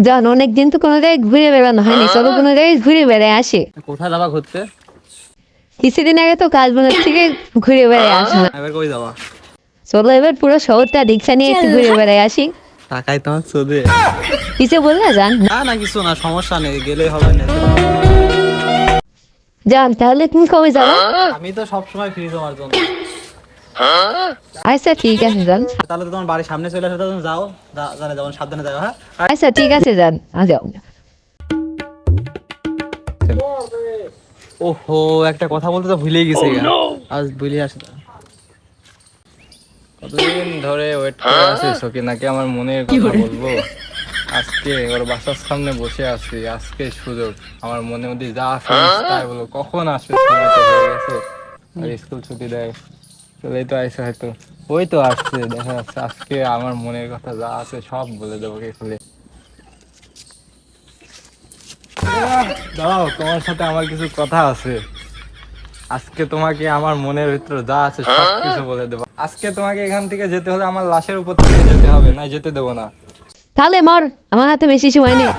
জান অনেকদিন তো কোনো জায়গায় ঘুরে বেড়ানো হয়নি চলো কোনো জায়গায় ঘুরে বেড়ায় আসি। কোথায় যাবা ঘুরতে? কিছুদিন আগে তো কাজবাজার থেকে ঘুরে বেড়ায় আসলাম এবার কই যাবা? চলো এবার পুরো শহরটা দীক্ষা নিয়ে একটু ঘুরে বেড়ায় আসি। টাকাই তোমার চোদে কিছু বললে জান না না কিছু না সমস্যা নেই গেলেই হবে না জান তাহলে তুমি কবে যাব? আমি তো সবসময় ফ্রি তোমার জন্য। আচ্ছা ঠিক আছে জান তাহলে তো তোমার বাড়ির সামনে চলে আসে তুমি যাও। জানে যাও সাবধানে যাও হ্যাঁ? আচ্ছা ঠিক আছে জান আ যাও। ওহো একটা কথা বলতে তো ভুলেই গেছি আজ ভুলে আসি কতদিন ধরে ওয়েট করে আছি সকিনাকে আমার মনের কথা বলব? আজকে ওর বাসার সামনে বসে আছি আজকে সুযোগ। আমার মনে মধ্যে যা ফিলিংস তাই বলো। কখন আসবে? সময় হয়ে গেছে। আর স্কুল ছুটি দেয়। চলেই তো আইসে হয়তো। ওই তো আসছে দেখা যাচ্ছে। আজকে আমার মনের কথা যা আছে সব বলে দেবো কে খুলে। দাঁড়াও তোমার সাথে আমার কিছু কথা আছে। আজকে তোমাকে আমার মনের ভিতরে যা আছে সব কিছু বলে দেবো। আজকে তোমাকে এখান থেকে যেতে হলে আমার লাশের উপর থেকে যেতে হবে না যেতে দেবো না। তাহলে মর আমার হাতে বেশি সময় নেই।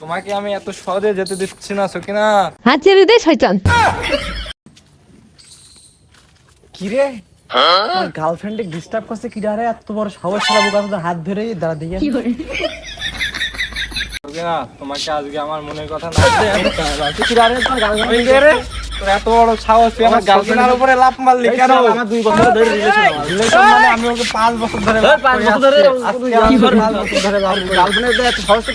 তোমাকে আমি এত সহজে যেতে দিচ্ছি না সকিনা। হাত ছেড়ে দে শয়তান। কি রে আমার গার্লফ্রেন্ডে ডিস্টার্ব করছে কি রে? এত বড় সাহস সারা বুকা হাত ধরে দাঁড়া দিয়ে তোমাকে আজকে আমার মনের কথা না কি রে? তোমার গার্লফ্রেন্ড এত বড় সাহস তুই আমার গার্লফ্রেন্ডের উপরে লাফ মারলি কেন? আমার দুই বছর ধরে রিলেশন রিলেশন মানে আমি ওকে পাঁচ বছর ধরে পাঁচ বছর ধরে পাঁচ বছর ধরে গার্লফ্রেন্ডের এত সাহস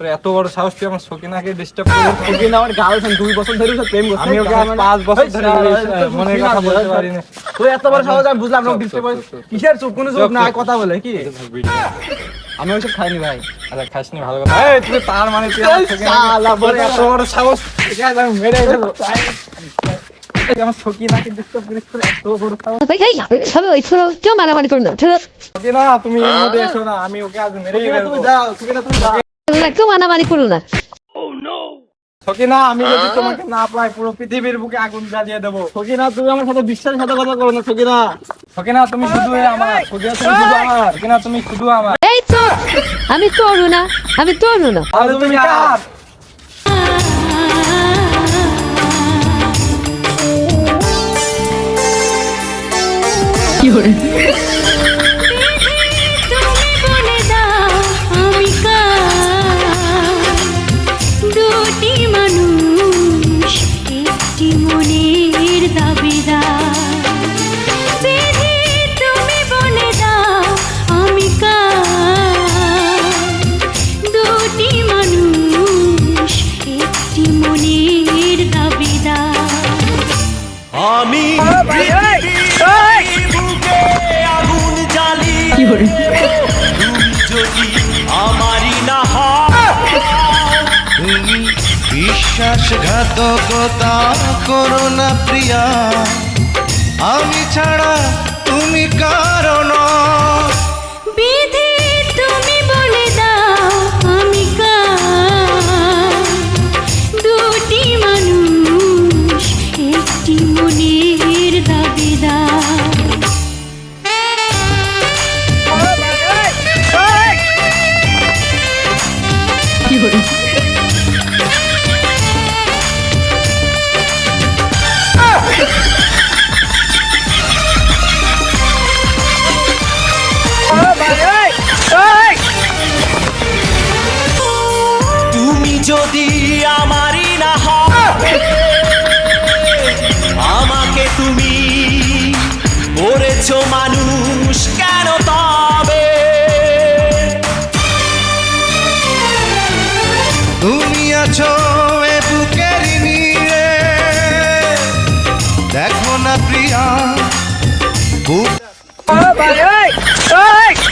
তোর এত বড় সাহস তুই আমার সকিনাকে ডিস্টার্ব করে সকিনা আমার গার্লফ্রেন্ড দুই বছর ধরে প্রেম করছে। আমি ওকে পাঁচ বছর ধরে মনের কথা বলতে পারি না। তুই এত বড় সাহস আমি বুঝলাম না ডিস্টার্ব কিসের চুপ? কোনো চুপ না কথা বলে কি? আমি ওইসব খাইনি ভাই। আচ্ছা খাসনি ভালো কথা। এই তুই তার মানে তুই আমার শালা, তোর এত বড় সাহস। আমি মেরে দেবো তুই আমার সকিনাকে ডিস্টার্ব করিস তোর এত বড় সাহস। ভাই এই সবে ওই ছোড়ো কেউ মারামারি করো না ছোড়ো সকিনা তুমি এর মধ্যে এসো না আমি ওকে আজ মেরেই ফেলব। তুমি যাও তুমি না তুমি কেউ মারামারি করো না। সকিনা আমি যদি তোমাকে না পাই পুরো পৃথিবীর বুকে আগুন জ্বালিয়ে দেবো। সকিনা তুমি আমার সাথে বিশ্বাসের সাথে কথা বলো না সকিনা। সকিনা তুমি শুধু আমার। সকিনা তুমি শুধু আমার। সকিনা তুমি শুধু আমার। এই তো আমি তরু না আমি তরু না। তুমি কার? তুমি যদি আমারই না তুমি বিশ্বাসঘাতকতা করো না প্রিয়া। আমি ছাড়া তুমি কারণ বিধি তুমি যদি আমারই না আমাকে তুমি করেছ মানুষ কেন তবে দেখো না প্রিয়া বুক